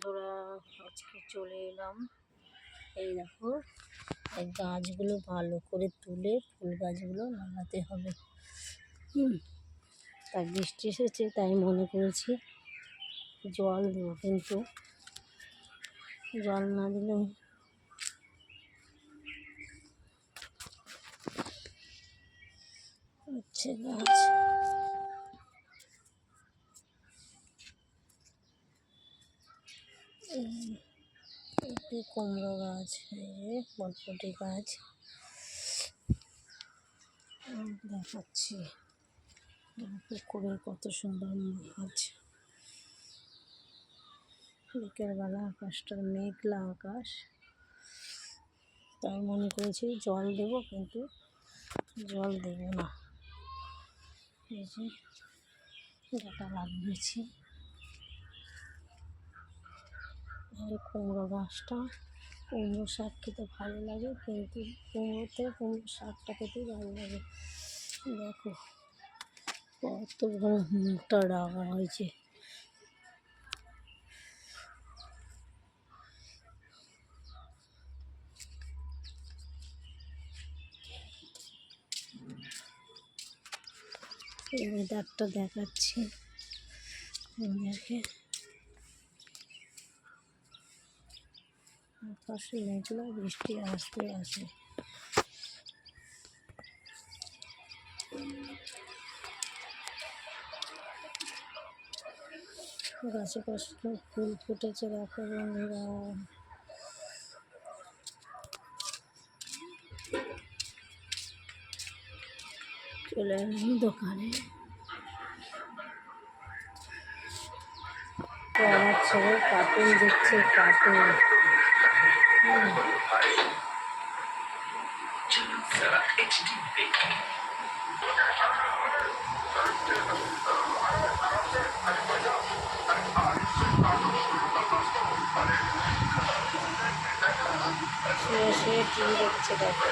বন্ধুরা, আজকে চলে এলাম। এই দেখো, এই গাছগুলো ভালো করে তুলে ফুল গাছগুলো লাগাতে হবে। হুম বৃষ্টি এসেছে, তাই মনে করেছি জল দেবো, কিন্তু জল না দিলে হচ্ছে গাছ কুমড়ো গাছ বটবটি গাছ। দেখাচ্ছি। পুকুরে কত সুন্দর মাছ। বিকেলবেলা আকাশটা মেঘলা আকাশ। তাই মনে করেছি জল দেব, কিন্তু জল দেব না। এই যে ডাটা লাগিয়েছি আর কুমড়ো গাছটা, কুমড়ো শাক খেতে ভালো লাগে, কিন্তু কুমড়োতে কুমড়ো শাকটা খেতেই ভালো লাগে। দেখো কত বড় মোটা ডাগা হয়েছে। ওয়েদারটা দেখাচ্ছি। আমাদেরকে আকাশে মেঘলা বৃষ্টি আসতে আসে গাছে কষ্ট, ফুল ফুটেছে, দেখো বন্ধুরা। চলে এলাম দোকানে। আমার ছেলে কার্টুন দেখছে কার্টুন শুয়ে শুয়ে টিভি দেখছে দেখো